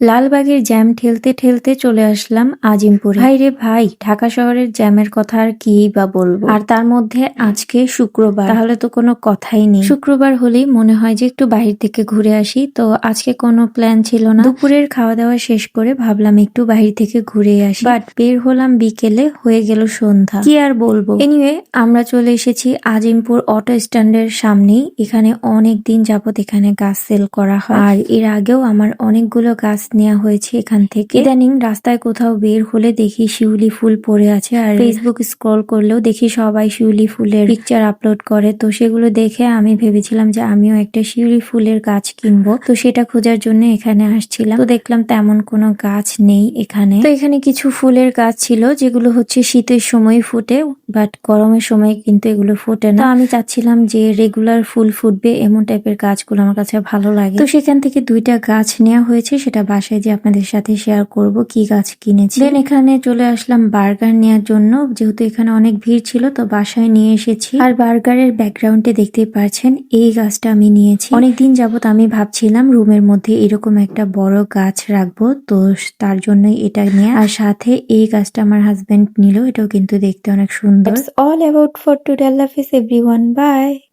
লালবাগের jam ঠেলতে ঠেলতে চলে আসলাম আজিমপুরে। ভাই রে ভাই ঢাকা শহরের জ্যামের কথা আর কি বা বলব? আর তার মধ্যে আজকে শুক্রবার। তাহলে তো কোনো কথাই নেই। শুক্রবার হলেই মনে হয় যে একটু বাইরে থেকে ঘুরে আসি তো আজকে কোনো প্ল্যান ছিল না। দুপুরের খাওয়া দাওয়া শেষ করে ভাবলাম একটু বাইরে থেকে ঘুরে আসি। বাট বের হলাম বিকেলে হয়ে গেল সন্ধ্যা। কি আর বলব? এনিওয়ে আমরা চলে এসেছি আজিমপুর অটো স্ট্যান্ডের সামনেই। এখানে অনেক দিন যাবত এখানে গাছ সেল করা হয়। আর এর আগেও আমার অনেকগুলো গাছ নেওয়া হয়েছে এখান থেকে। ইদানিং রাস্তায় কোথাও বের হলে দেখি শিউলি ফুল পড়ে আছে আর ফেসবুক স্ক্রল করলেও দেখি সবাই শিউলি ফুলের পিকচার আপলোড করে। তো সেগুলো দেখে আমি ভেবেছিলাম যে আমিও একটা শিউলি ফুলের গাছ কিনবো। তো সেটা খোঁজার জন্য এখানে আসছিলাম। তো দেখলাম তেমন কোনো গাছ নেই এখানে। তো এখানে কিছু ফুলের গাছ ছিল যেগুলো হচ্ছে শীতের সময় ফুটে বাট গরমের সময় কিন্তু এগুলো ফুটে না। আমি চাচ্ছিলাম যে রেগুলার ফুল ফুটবে, এমন টাইপের গাছগুলো আমার কাছে ভালো লাগে। তো সেখান থেকে দুইটা গাছ নেওয়া হয়েছে, সেটা বাসায় যে আপনাদের সাথে শেয়ার করব, কি গাছ কিনেছি। দেন এখানে চলে আসলাম বার্গার নেওয়ার জন্য। যেহেতু এখানে অনেক ভিড় ছিল, তো বাসায় নিয়ে এসেছি। আর বার্গারের ব্যাকগ্রাউন্ডে দেখতে পাচ্ছেন এই গাছটা আমি নিয়েছি। অনেকদিন যাবত আমি ভাবছিলাম রুমের মধ্যে এরকম একটা বড় গাছ রাখব, তো তার জন্যই এটা নিয়ে। আর সাথে এই গাছটা আমার হাজবেন্ড নিল, এটাও কিন্তু দেখতে অনেক সুন্দর। অল অ্যাবাউট ফর টুডে আল্লাহ হাফিজ এভরিওয়ান বাই